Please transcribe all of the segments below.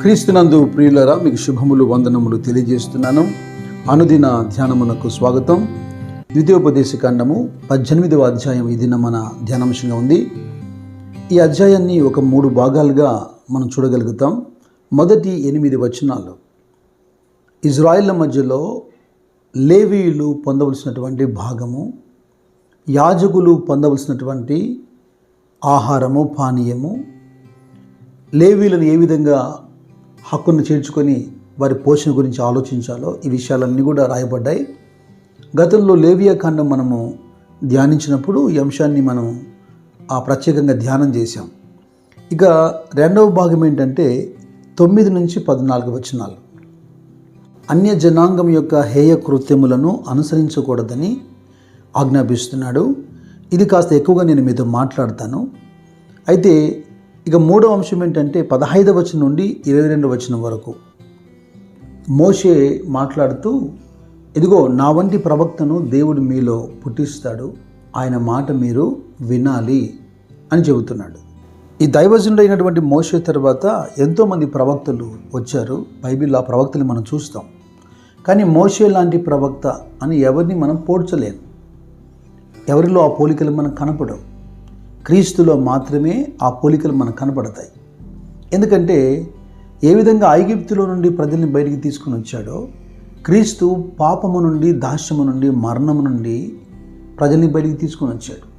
క్రీస్తునందు ప్రియులరా మీకు శుభములు వందనములు తెలియజేస్తున్నాను. అనుదిన ధ్యానమునకు స్వాగతం. ద్వితీయోపదేశ ఖండము పద్దెనిమిదవ అధ్యాయం ఇది మన ధ్యానాంశంగా ఉంది. ఈ అధ్యాయాన్ని ఒక మూడు భాగాలుగా మనం చూడగలుగుతాం. మొదటి ఎనిమిది వచనాలు. ఇజ్రాయిల్ల మధ్యలో లేవీయులు పొందవలసినటువంటి భాగము యాజకులు పొందవలసినటువంటి ఆహారము పానీయము లేవీలను ఏ విధంగా హక్కును చేర్చుకొని వారి పోషణ గురించి ఆలోచించాలో ఈ విషయాలన్నీ కూడా రాయబడ్డాయి. గతంలో లేవియా కాండం మనము ధ్యానించినప్పుడు ఈ అంశాన్ని మనం ఆ ప్రత్యేకంగా ధ్యానం చేశాం. ఇక రెండవ భాగం ఏంటంటే తొమ్మిది నుంచి పద్నాలుగు వచనాలు. అన్య జనాంగం యొక్క హేయ కృత్యములను అనుసరించకూడదని ఆజ్ఞాపిస్తున్నాడు. ఇది కాస్త ఎక్కువగా నేను మీతో మాట్లాడతాను. అయితే ఇక మూడో అంశం ఏంటంటే పదహైదవ వచనం నుండి ఇరవై రెండు వచనం వరకు. మోషే మాట్లాడుతూ ఇదిగో నా వంటి ప్రవక్తను దేవుడు మీలో పుట్టిస్తాడు. ఆయన మాట మీరు వినాలి అని చెబుతున్నాడు. ఈ దైవజనుడైనటువంటి మోషే తర్వాత ఎంతోమంది ప్రవక్తలు వచ్చారు. బైబిల్ ఆ ప్రవక్తలు మనం చూస్తాం. కానీ మోషే లాంటి ప్రవక్త అని ఎవరిని మనం పోడ్చలేము ఎవరిలో ఆ పోలికలు మనం కనపడవు. క్రీస్తులో మాత్రమే ఆ పోలికలు మనకు కనపడతాయి ఎందుకంటే ఏ విధంగా ఐగిప్తులో నుండి ప్రజల్ని బయటికి తీసుకుని వచ్చాడో క్రీస్తు పాపము నుండి దాస్యము నుండి మరణము నుండి ప్రజల్ని బయటికి తీసుకుని వచ్చాడు.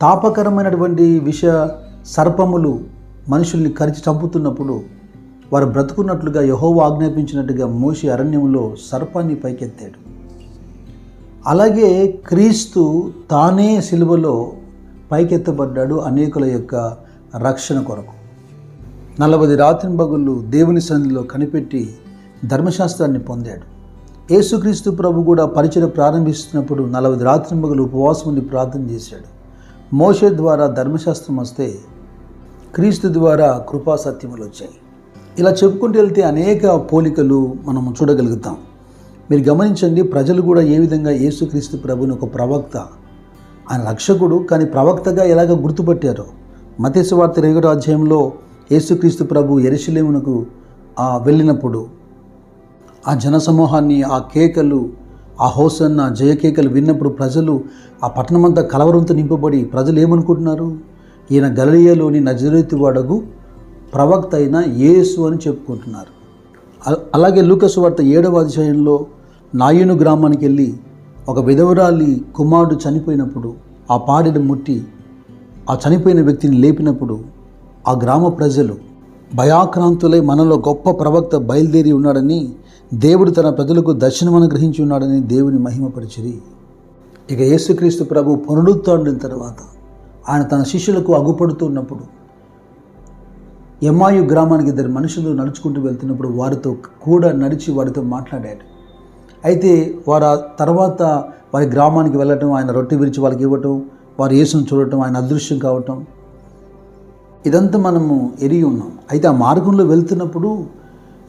తాపకరమైనటువంటి విష సర్పములు మనుషుల్ని కరిచి చంపుతున్నప్పుడు వారు బ్రతుకున్నట్లుగా యహోవ ఆజ్ఞాపించినట్టుగా మోసి అరణ్యంలో సర్పాన్ని పైకెత్తాడు. అలాగే క్రీస్తు తానే సిలువలో పైకెత్తబడ్డాడు అనేకుల యొక్క రక్షణ కొరకు. నలభై రాత్రింబగుళ్ళు దేవుని సన్నిధిలో కనిపెట్టి ధర్మశాస్త్రాన్ని పొందాడు. యేసుక్రీస్తు ప్రభు కూడా పరిచయం ప్రారంభిస్తున్నప్పుడు నలభై రాత్రింబగులు ఉపవాసం ఉండి ప్రార్థన చేశాడు. మోషే ద్వారా ధర్మశాస్త్రం వస్తే క్రీస్తు ద్వారా కృపా సత్యములు వచ్చాయి. ఇలా చెప్పుకుంటూ వెళ్తే అనేక పోలికలు మనం చూడగలుగుతాం. మీరు గమనించండి ప్రజలు కూడా ఏ విధంగా యేసుక్రీస్తు ప్రభుని ఒక ప్రవక్త ఆయన రక్షకుడు కానీ ప్రవక్తగా ఎలాగ గుర్తుపట్టారో. మతేశ్వార్త రేగడు అధ్యాయంలో యేసుక్రీస్తు ప్రభు ఎరుశలేమునకు ఆ వెళ్ళినప్పుడు ఆ జనసమూహాన్ని ఆ కేకలు ఆ హోసన్న జయకేకలు విన్నప్పుడు ప్రజలు ఆ పట్టణమంతా కలవరంతో నింపబడి ప్రజలు ఏమనుకుంటున్నారు? ఈయన గలలియలోని నజరేతు వాడగు ప్రవక్త అయిన యేసు అని చెప్పుకుంటున్నారు. అలాగే లూకసు వార్త ఏడవ అధ్యాయంలో నాయును గ్రామానికి వెళ్ళి ఒక విధవరాలి కుమారుడు చనిపోయినప్పుడు ఆ పాడెను ముట్టి ఆ చనిపోయిన వ్యక్తిని లేపినప్పుడు ఆ గ్రామ ప్రజలు భయాక్రాంతులై మనలో గొప్ప ప్రవక్త బయలుదేరి ఉన్నాడని దేవుడు తన ప్రజలకు దర్శనం అనుగ్రహించి ఉన్నాడని దేవుని మహిమపరిచిరి. ఇక యేసుక్రీస్తు ప్రభు పునరుత్డిన తర్వాత ఆయన తన శిష్యులకు అగుపడుతున్నప్పుడు ఎమ్మాయు గ్రామానికి ఇద్దరు మనుషులు నడుచుకుంటూ వెళ్తున్నప్పుడు వారితో కూడా నడిచి వారితో మాట్లాడాడు. అయితే వారు తర్వాత వారి గ్రామానికి వెళ్ళటం ఆయన రొట్టె విరిచి వాళ్ళకి ఇవ్వటం వారు యేసును చూడటం ఆయన అదృశ్యం కావటం. ఇదంతా మనము ఎరిగి ఉన్నాం. అయితే ఆ మార్గంలో వెళ్తున్నప్పుడు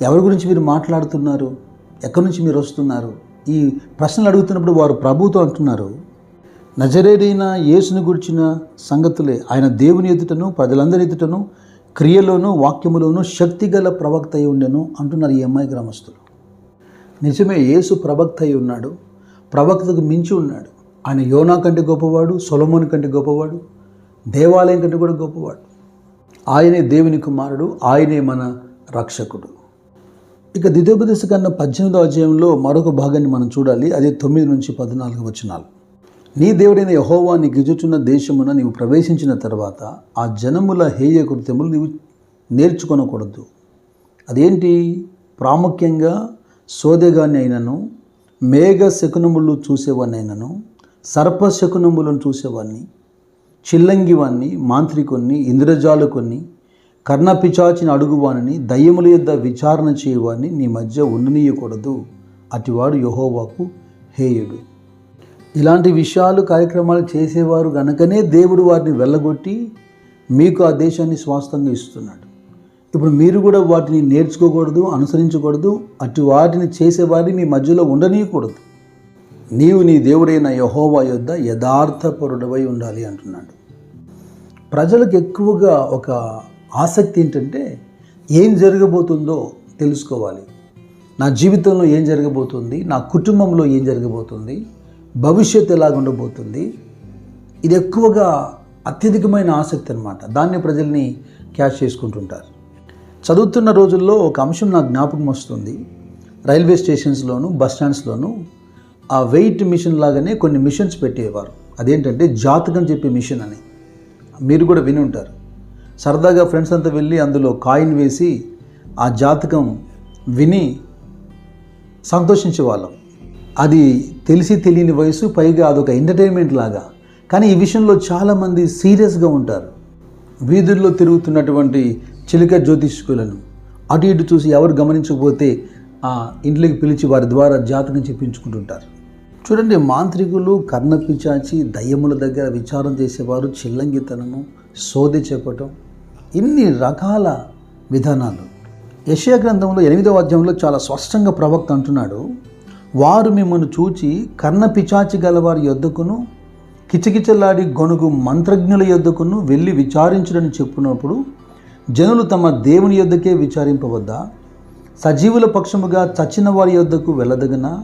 ఎవరి గురించి మీరు మాట్లాడుతున్నారు? ఎక్కడి నుంచి మీరు వస్తున్నారు? ఈ ప్రశ్నలు అడుగుతున్నప్పుడు వారు ప్రభుతో అంటున్నారు నజరేడైన యేసుని గురించిన సంగతులే ఆయన దేవుని ఎదుటను ప్రజలందరి ఎదుటను క్రియలోను వాక్యములోను శక్తిగల ప్రవక్త అయి ఉండెను అంటున్నారు ఈ అమ్మాయి గ్రామస్తులు. నిజమే యేసు ప్రవక్త అయి ఉన్నాడు. ప్రవక్తకు మించి ఉన్నాడు. ఆయన యోనా కంటే గొప్పవాడు సొలమోని కంటే గొప్పవాడు దేవాలయం కంటే కూడా గొప్పవాడు. ఆయనే దేవుని కుమారుడు ఆయనే మన రక్షకుడు. ఇక ద్వితీయోపదేశ కన్నా పద్దెనిమిదో అధ్యాయంలో మరొక భాగాన్ని మనం చూడాలి. అది తొమ్మిది నుంచి పద్నాలుగు వచనాలు. నీ దేవుడైన యహోవా నీ గిజుచున్న దేశమున నీవు ప్రవేశించిన తర్వాత ఆ జనముల హేయ కృత్యములు నీవు నేర్చుకొనకూడదు. అదేంటి? ప్రాముఖ్యంగా సోదెగాని అయినను మేఘ శకునములు చూసేవాడిని సర్ప శకునములను చూసేవాడిని చిల్లంగివాణ్ణి మాంత్రికుణ్ణి ఇంద్రజాలకుణ్ణి కర్ణపిచాచిన అడుగువానిని దయ్యముల యొద్ద విచారణ చేయవాణ్ణి నీ మధ్య ఉండనీయకూడదు. అటివాడు యహోవాకు హేయుడు. ఇలాంటి విషయాలు కార్యక్రమాలు చేసేవారు గనకనే దేవుడు వారిని వెళ్ళగొట్టి మీకు ఆ దేశాన్ని స్వాస్థంగా ఇస్తున్నాడు. ఇప్పుడు మీరు కూడా వాటిని నేర్చుకోకూడదు అనుసరించకూడదు అటు వాటిని చేసేవారిని మీ మధ్యలో ఉండనీయకూడదు. నీవు నీ దేవుడైన యహోవా యొద్ద యథార్థపరుడవై ఉండాలి అంటున్నాడు. ప్రజలకు ఎక్కువగా ఒక ఆసక్తి ఏంటంటే ఏం జరగబోతుందో తెలుసుకోవాలి. నా జీవితంలో ఏం జరగబోతుంది నా కుటుంబంలో ఏం జరగబోతుంది భవిష్యత్తు ఎలాగుండబోతుంది ఇది ఎక్కువగా అత్యధికమైన ఆసక్తి అనమాట దాన్ని ప్రజల్ని క్యాష్ చేసుకుంటుంటారు. చదువుతున్న రోజుల్లో ఒక అంశం నాకు జ్ఞాపకం వస్తుంది. రైల్వే స్టేషన్స్లోను బస్ స్టాండ్స్లోను ఆ వెయిట్ మిషన్ లాగానే కొన్ని మిషన్స్ పెట్టేవారు. అదేంటంటే జాతకం చెప్పే మిషన్ అని. మీరు కూడా విని ఉంటారు. సరదాగా ఫ్రెండ్స్ అంతా వెళ్ళి అందులో కాయిన్ వేసి ఆ జాతకం విని సంతోషించేవాళ్ళం. అది తెలిసి తెలియని వయసు పైగా అదొక ఎంటర్టైన్మెంట్ లాగా. కానీ ఈ విషయంలో చాలామంది సీరియస్గా ఉంటారు. వీధుల్లో తిరుగుతున్నటువంటి చిలిక జ్యోతిష్కులను. అటు ఇటు చూసి ఎవరు గమనించకపోతే ఆ ఇంట్లోకి పిలిచి వారి ద్వారా జాతకం చెప్పించుకుంటుంటారు. చూడండి మాంత్రికులు కర్ణపిచాచి దయ్యముల దగ్గర విచారం చేసేవారు చిల్లంగితనము సోది చెప్పటం ఇన్ని రకాల విధానాలు. యశయ గ్రంథంలో ఎనిమిదవ అధ్యాయంలో చాలా స్పష్టంగా ప్రవక్త అంటున్నాడు వారు మిమ్మల్ని చూచి కర్ణ పిచాచి గలవారి యొద్దకును కిచకిచలాడి గొనుగు మంత్రజ్ఞుల యొద్దకును వెళ్ళి విచారించుడని చెప్పినప్పుడు జనులు తమ దేవుని యొద్దకే విచారింపవద్దా? సజీవుల పక్షముగా చచ్చిన వారి యొద్దకు వెళ్ళదగిన?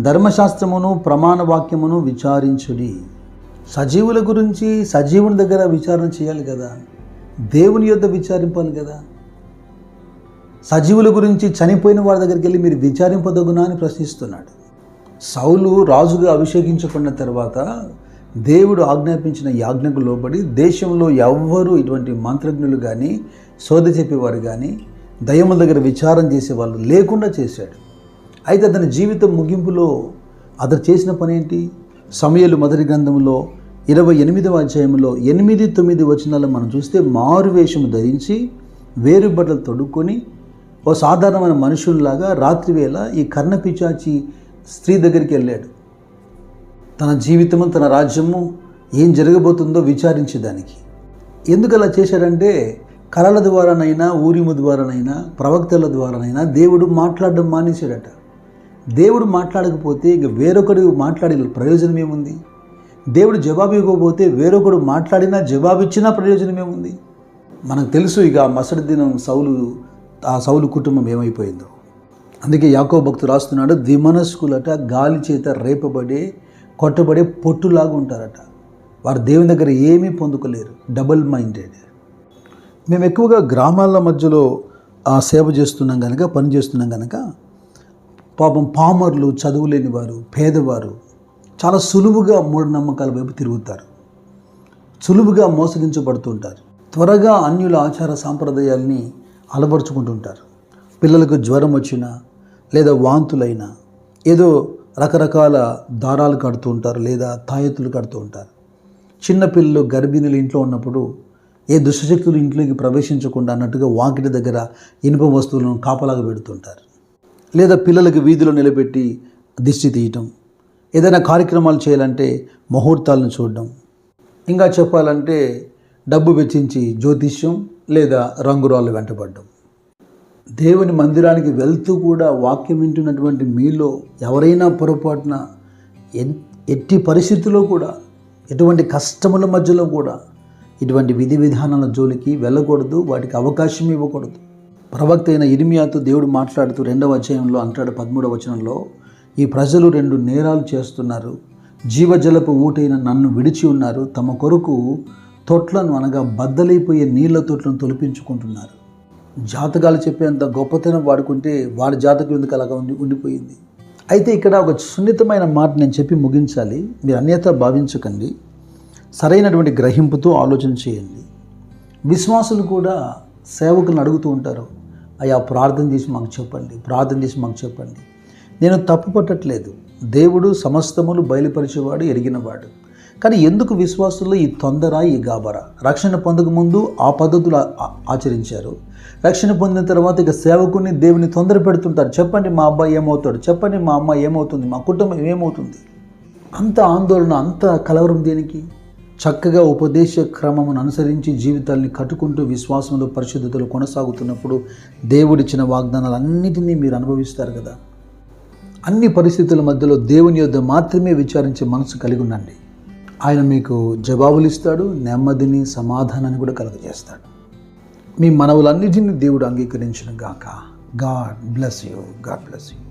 ధర్మశాస్త్రమును ప్రమాణ వాక్యమును విచారించుడి. సజీవుల గురించి సజీవుని దగ్గర విచారణ చేయాలి కదా? దేవుని యొద్ద విచారింపాలి కదా? సజీవుల గురించి చనిపోయిన వారి దగ్గరికి వెళ్ళి మీరు విచారింపదగునా అని ప్రశ్నిస్తున్నాడు. సౌలు రాజుగా అభిషేకించబడిన తర్వాత దేవుడు ఆజ్ఞాపించిన యాజ్ఞకు లోబడి దేశంలో ఎవ్వరూ ఇటువంటి మంత్రజ్ఞులు కానీ శోధ చెప్పేవారు కానీ దయ్యముల దగ్గర విచారం చేసేవాళ్ళు లేకుండా చేశాడు. అయితే అతని జీవితం ముగింపులో అతను చేసిన పని ఏంటి? సమయలు మొదటి గ్రంథంలో ఇరవై ఎనిమిదవ అధ్యాయంలో ఎనిమిది తొమ్మిది వచనాలు మనం చూస్తే మారు వేషము ధరించి వేరు బట్టలు తొడుక్కొని ఓ సాధారణమైన మనుషుల్లాగా రాత్రివేళ ఈ కర్ణపిచాచి స్త్రీ దగ్గరికి వెళ్ళాడు. తన జీవితము తన రాజ్యము ఏం జరగబోతుందో విచారించేదానికి ఎందుకు అలా చేశాడంటే కళల ద్వారానైనా ఊరిము ద్వారానైనా ప్రవక్తల ద్వారానైనా దేవుడు మాట్లాడడం మానేశాడట. దేవుడు మాట్లాడకపోతే ఇక వేరొకడు మాట్లాడే ప్రయోజనం ఏముంది? దేవుడు జవాబు ఇవ్వకపోతే వేరొకడు మాట్లాడినా జవాబు ఇచ్చినా ప్రయోజనం ఏముంది? మనకు తెలుసు ఇక మసడి దినం సౌలు ఆ సౌలు కుటుంబం ఏమైపోయిందో. అందుకే యాకో భక్తుడు రాస్తున్నాడు ద్విమనస్కులట గాలి చేత రేపబడే కొట్టబడే పొట్టులాగా ఉంటారట. వారు దేవుని దగ్గర ఏమీ పొందుకోలేరు. డబుల్ మైండెడ్ మేము ఎక్కువగా గ్రామాల మధ్యలో ఆ సేవ చేస్తున్నాం కనుక పని చేస్తున్నాం కనుక పాపం పామర్లు చదువులేని వారు పేదవారు చాలా సులువుగా మూఢనమ్మకాల వైపు తిరుగుతారు. సులువుగా మోసగించబడుతుంటారు. త్వరగా అన్యుల ఆచార సాంప్రదాయాల్ని అలవరుచుకుంటుంటారు. పిల్లలకు జ్వరం వచ్చినా లేదా వాంతులైనా ఏదో రకరకాల దారాలు కడుతూ ఉంటారు లేదా తాయెత్తులు కడుతూ ఉంటారు. చిన్నపిల్లలు గర్భిణీలు గర్భిణులు ఇంట్లో ఉన్నప్పుడు ఏ దుష్టశక్తులు ఇంట్లోకి ప్రవేశించకుండా అన్నట్టుగా వాకిటి దగ్గర ఇనుప వస్తువులను కాపలాగా పెడుతుంటారు. లేదా పిల్లలకు వీధిలో నిలబెట్టి దిష్టి తీయటం. ఏదైనా కార్యక్రమాలు చేయాలంటే ముహూర్తాలను చూడడం. ఇంకా చెప్పాలంటే డబ్బు వెచ్చించి జ్యోతిష్యం లేదా రంగురాళ్ళు వెంటబడడం. దేవుని మందిరానికి వెళ్తూ కూడా వాక్యం వింటున్నటువంటి మీలో ఎవరైనా పొరపాటున ఎన్- ఎట్టి పరిస్థితుల్లో కూడా ఎటువంటి కష్టముల మధ్యలో కూడా ఇటువంటి విధి విధానాల జోలికి వెళ్ళకూడదు వాటికి అవకాశం ఇవ్వకూడదు. ప్రవక్త అయిన ఇరిమియాతో దేవుడు మాట్లాడుతూ రెండవ అధ్యాయంలో అంటాడు పదమూడవ వచనంలో ఈ ప్రజలు రెండు నేరాలు చేస్తున్నారు. జీవజలపు ఊటైన నన్ను విడిచి ఉన్నారు. తమ కొరకు తొట్లను అనగా బద్దలైపోయే నీళ్ళ తొట్లను తొలిపించుకుంటున్నారు. జాతకాలు చెప్పేంత గొప్పతనం వాడుకుంటే వాడి జాతకం ఎందుకు అలాగా ఉండి ఉండిపోయింది? అయితే ఇక్కడ ఒక సున్నితమైన మాట నేను చెప్పి ముగించాలి. మీరు అన్యత భావించకండి. సరైనటువంటి గ్రహింపుతో ఆలోచన చేయండి. విశ్వాసులు కూడా సేవకులను అడుగుతూ ఉంటారు. అయ్యా ప్రార్థన చేసి మాకు చెప్పండి ప్రార్థన చేసి మాకు చెప్పండి. నేను తప్పు పట్టట్లేదు. దేవుడు సమస్తములు బయలుపరిచేవాడు ఎరిగినవాడు. కానీ ఎందుకు విశ్వాసుల్లో ఈ తొందర ఈ గాబర? రక్షణ పొందక ముందు ఆ పద్ధతులు ఆచరించారు. రక్షణ పొందిన తర్వాత ఇక సేవకుని దేవుని తొందర పెడుతుంటారు. చెప్పండి మా అబ్బాయి ఏమవుతాడు? చెప్పండి మా అమ్మాయి ఏమవుతుంది? మా కుటుంబం ఏమవుతుంది? అంత ఆందోళన అంత కలవరం దేనికి? చక్కగా ఉపదేశ క్రమమును అనుసరించి జీవితాల్ని కట్టుకుంటూ విశ్వాసంలో పరిశుద్ధతలు కొనసాగుతున్నప్పుడు దేవుడిచ్చిన వాగ్దానాలన్నిటినీ మీరు అనుభవిస్తారు కదా? అన్ని పరిస్థితుల మధ్యలో దేవుని యొద్ద మాత్రమే విచారించే మనసు కలిగి ఉండండి. ఆయన మీకు జవాబులు ఇస్తాడు నెమ్మదిని సమాధానాన్ని కూడా కలుగజేస్తాడు. మీ మనవులన్నిటిని దేవుడు అంగీకరించిన గాక. God bless you. God bless you.